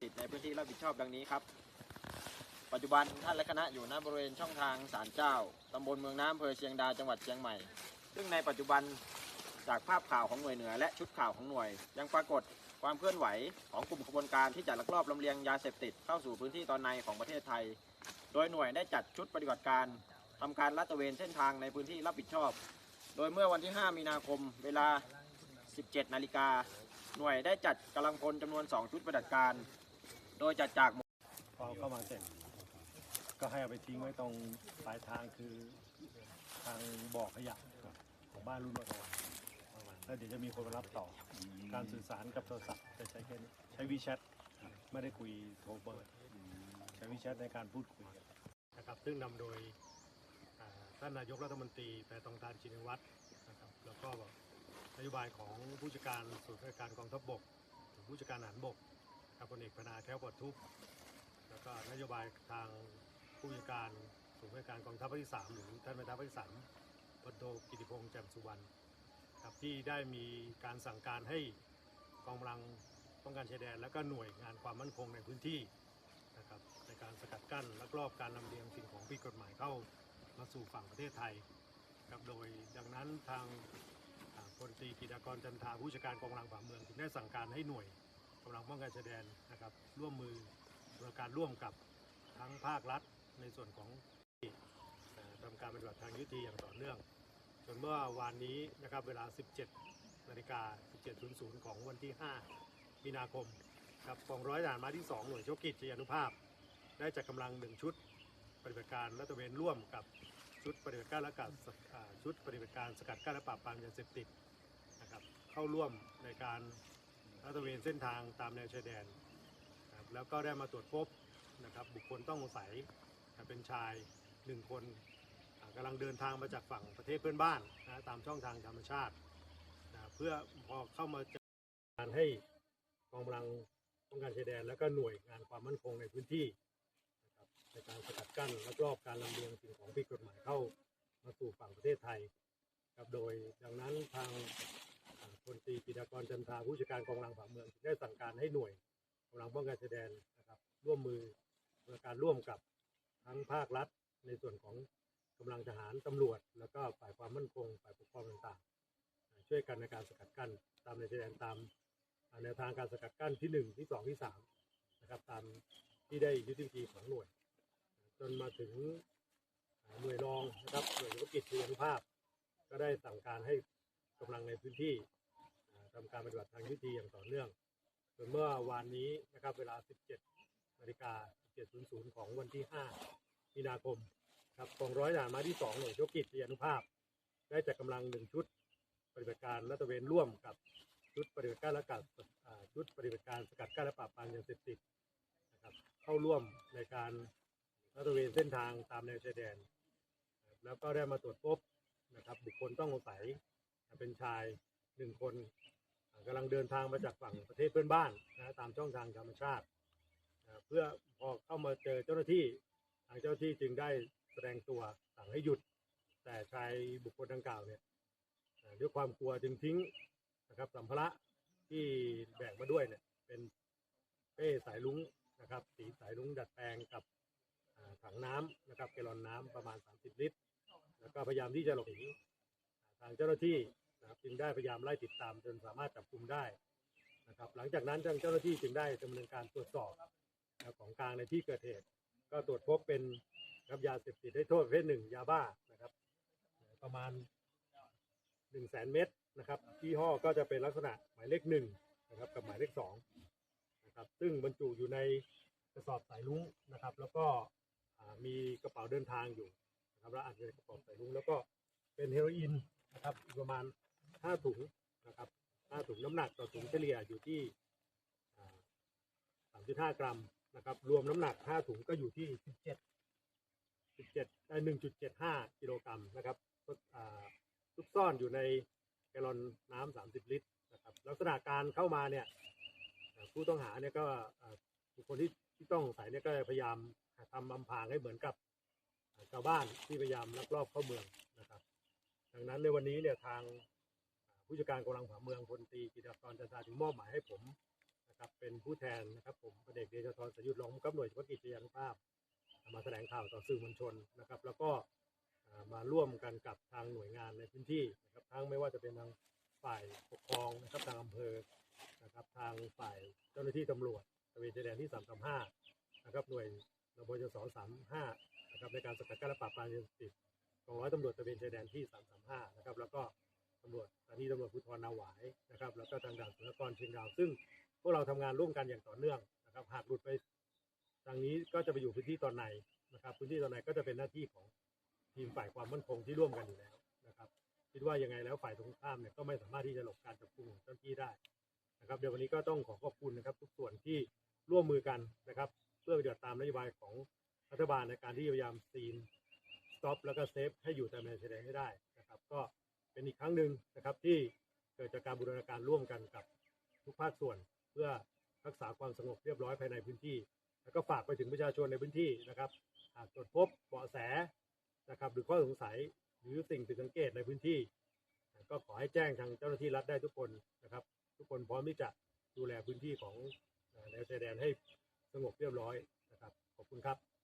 ในพื้นที่รับผิดชอบดังนี้ครับ ปัจจุบันท่านและคณะอยู่ณบริเวณช่องทางศาลเจ้าตำบลเมืองน้ำอำเภอเชียงดาจังหวัดเชียงใหม่ ซึ่งในปัจจุบันจากภาพข่าวของหน่วยเหนือ และชุดข่าวของหน่วย ยังปรากฏความเคลื่อนไหวของกลุ่มขบวนการที่จะลักลอบลำเลียงยาเสพติดเข้าสู่พื้นที่ตอนในของประเทศไทย โดยหน่วยได้จัดชุดปฏิบัติการทำการลาดตระเวนเส้นทางในพื้นที่รับผิดชอบ โดยเมื่อวันที่ 5 มีนาคม เวลา 17 นาฬิกา หน่วยได้จัดกำลังพลจำนวน 2 ชุดปฏิบัติการ โดยจัดจากพอเข้ามาเสร็จก็ให้เอาไปทิ้งไว้ตรงปลายทางคือทางบ่อขยะของบ้านรุ่นนทแล้วเดี๋ยวจะมีคนมารับต่ออการสื่อสารกับโทรศัพท์จะใช้แค่นี้ใช้วีแชทไม่ได้คุยโทรเบอร์ใช้วีแชทในการพูดคุยกันนะครับซึ่งนำโดยอ่าท่านนายกรัฐมนตรีแพทองทานชินวัตรนะครับแล้วก็นโยบายของผู้จัดการศูนย์ราชการกองทัพบกผู้จัดการทหารบก ครับพลเอกพนาแก้วปอดทุกข์แล้วก็นโยบายทางผู้จัดการศูนย์ราชการกองทัพภาคที่สามหรือท่านแม่ทัพภาคที่สามพลโทกิติพงษ์แจ่มสุวรรณครับที่ได้มีการสั่งการให้กองกำลังป้องกันชายแดน และก็หน่วยงานความมั่นคงในพื้นที่นะครับในการสกัดกั้นลักลอบการลำเลียงสิ่งของผิดกฎหมายเข้ามาสู่ฝั่งประเทศไทยครับโดยดังนั้นทางพลตรีกิตกรจันทาผู้จัดการกองกำลังผ่าเมืองจึงได้สั่งการให้หน่วย กำลังป้องกันชายแดนนะครับ ร่วมมือดำเนินการร่วมกับทั้งภาครัฐในส่วนของทำการปฏิบัติทางยุติอย่างต่อเนื่อง จนเมื่อวานนี้นะครับเวลา 17นาฬิกา 17.00 ของวันที่ 5 มีนาคมกับกองร้อยทหารมาที่ 2 หน่วยเฉพาะกิจชยานุภาพ ได้จัดกำลังหนึ่งชุดปฏิบัติการและตะเวนร่วมกับชุดปฏิบัติการและการสอ่าชุดปฏิบัติการสกัดกั้นและปราบปรามยาเสพติดนะครับเข้าร่วมในการ ตระเวนเส้นทางตามแนวชายแดนนะครับแล้วก็ได้มาตรวจพบนะครับบุคคลต้องสงสัยนะเป็นชายหนึ่งคนกำลังเดินทางมาจากฝั่งประเทศเพื่อนบ้านนะตามช่องทางธรรมชาตินะเพื่อพอเข้ามาจัดการให้กองกำลังป้องกันชายแดน และก็หน่วยงานความมั่นคงในพื้นที่นะครับในการสกัดกั้นแลักลอบการลำเลียงสิ่งของผิดกฎหมายเข้ามาสู่ฝั่งประเทศไทยครับโดยดังนั้นทาง ลตรีปิดากรจันทราผู้จัดการกองกำลังผ่าเมืองได้สั่งการให้หน่วยกำลังป้องกันชายแดนนะครับร่วมมือในการร่วมกับทั้งภาครัฐ ในส่วนของกำลังทหารตำรวจ แล้วก็ฝ่ายความมั่นคงฝ่ายปกครองต่างๆ ช่วยกันในการสกัดกั้นตามในชายแดนตามแนวทางการสกัดกั้นที่หนึ่งที่สองที่สามนะครับ ตามที่ได้ยุทธวิธีของหน่วย จนมาถึงหน่วยรองนะครับหน่วยเฉพาะกิจชีวนุภาพ ก็ได้สั่งการให้กำลังในพื้นที่ ทำการปฏิบัติทางยุทธีอย่างต่อเนื่องส่วนเมื่อวานนี้นะครับเวลา 17นาฬิกา17.00 ของวันที่ 5 มีนาคมครับกองร้อยทหารมาที่ 2 หน่วยเฉพาะกิจยานุภาพ ได้จัดกำลังหนึ่งชุดปฏิบัติการและตระเวนร่วมกับชุดปฏิบัติการและการอ่าชุดปฏิบัติการสกัดกั้นและปราบปรามยาเสพติดนะครับเข้าร่วมในการลาดตระเวนเส้นทางตามแนวชายแดน แล้วก็ได้มาตรวจพบนะครับบุคคลต้องสงสัยเป็นชายหนึ่งคน กำลังเดินทางมาจากฝั่งประเทศเพื่อนบ้านนะตามช่องทางธรรมชาตินะเพื่อพอเข้ามาเจอเจ้าหน้าที่ทางเจ้าหน้าที่จึงได้แสดงตัวสั่งให้หยุด แต่ชายบุคคลดังกล่าวเนี่ยด้วยความกลัวจึงทิ้งนะครับสัมภาระที่แบกมาด้วยเนี่ยเป็นเป้สายลุงนะครับสีสายลุงดัดแปลงกับถังน้ำนะครับแกลอนน้ำประมาณ 30 ลิตร แล้วก็พยายามที่จะหลบหนีทางเจ้าหน้าที่ นะครับจึงได้พยายามไล่ติดตามจนสามารถจับกลุ่มได้นะครับ หลังจากนั้นทางเจ้าหน้าที่จึงได้ดำเนินการตรวจสอบนะครับของกลางในที่เกิดเหตุ ก็ตรวจพบเป็นนะครับยาเสพติดให้โทษประเภทหนึ่งยาบ้านะครับ ประมาณ1นึ่งแสนเม็ดนะครับยี่ห้อก็จะเป็นลักษณะหมายเลขหนึ่งนะครับกับหมายเลขสองนะครับซึ่งบรรจุอยู่ในกระสอบสายลุงนะครับ แล้วก็มีกระเป๋าเดินทางอยู่นะครับแล้วอาจจะเป็นกระเป๋าสายลุงแล้วก็เป็นเฮโรอีนนะครับประมาณ 5ถุงนะครับ5ถุงน้ำหนักต่อถุงเฉลี่ยอยู่ที่อ่า3.5กรัมนะครับ รวมน้ำหนัก5ถุงก็อยู่ที่17 17ได้1.75กิโลกรัมนะครับซุกซ่อนอยู่ในแกลลอนน้ำ30ลิตรนะครับ ลักษณะการเข้ามาเนี่ยผู้ต้องหาเนี่ยก็บุคคลที่ที่ต้องสงสัยเนี่ยก็พยายามทำอำพรางให้เหมือนกับชาวบ้านที่พยายามลักลอบเข้าเมืองนะครับ ดังนั้นในวันนี้เนี่ยทาง ผู้จัดการกำลังผาเมืองพลตรีกิตติกรจันทราถึงมอบหมายให้ผมนะครับเป็นผู้แทนนะครับ ผมพลเอกเดชธรสยุทธรองผู้กำกับหน่วยเฉพาะกิจยานุภาพ มาแถลงข่าวต่อสื่อมวลชนนะครับ แล้วก็มาร่วมกันกับทางหน่วยงานในพื้นที่นะครับทั้งไม่ว่าจะเป็นทางฝ่ายปกครองนะครับทางอำเภอนะครับทางฝ่ายเจ้าหน้าที่ตำรวจตระเวนชายแดนที่ 335 นะครับหน่วยรบจส35 นะครับในการสกัดกั้นและปราบปรามยาเสพติดกองร้อยตำรวจตระเวนชายแดนที่ 335 นะครับแล้วก็ ตำรวจสถานีตำรวจภูธรนาหวายนะครับ แล้วก็ทางด่านสุรกรเชียงดาว ซึ่งพวกเราทำงานร่วมกันอย่างต่อเนื่องนะครับ หากหลุดไปทางนี้ก็จะไปอยู่พื้นที่ตอนในนะครับ พื้นที่ตอนในก็จะเป็นหน้าที่ของทีมฝ่ายความมั่นคงที่ร่วมกันอยู่แล้วนะครับคิดว่ายังไงแล้วฝ่ายตรงข้ามเนี่ยก็ไม่สามารถที่จะหลบการจับกลุ่มของเจ้าหน้าที่ได้นะครับเดี๋ยววันนี้ก็ต้องขอขอบคุณนะครับ ทุกส่วนที่ร่วมมือกันนะครับ เพื่อปฏิบัติตามนโยบายของรัฐบาลในการที่พยายามซีนสต็อปแล้วก็เซฟให้อยู่ตามแนวชายแดนให้ได้นะครับ ก็ เป็นอีกครั้งหนึ่งนะครับที่เกิดจากการบูรณาการร่วมกันกับทุกภาคส่วน เพื่อรักษาความสงบเรียบร้อยภายในพื้นที่ แล้วก็ฝากไปถึงประชาชนในพื้นที่นะครับหากตรวจพบเบาะแสนะครับหรือข้อสงสัยหรือสิ่งผิดสังเกตในพื้นที่ ก็ขอให้แจ้งทางเจ้าหน้าที่รัฐได้ทุกคนนะครับ ทุกคนพร้อมที่จะดูแลพื้นที่ของแนวชายแดนให้สงบเรียบร้อยนะครับขอบคุณครับ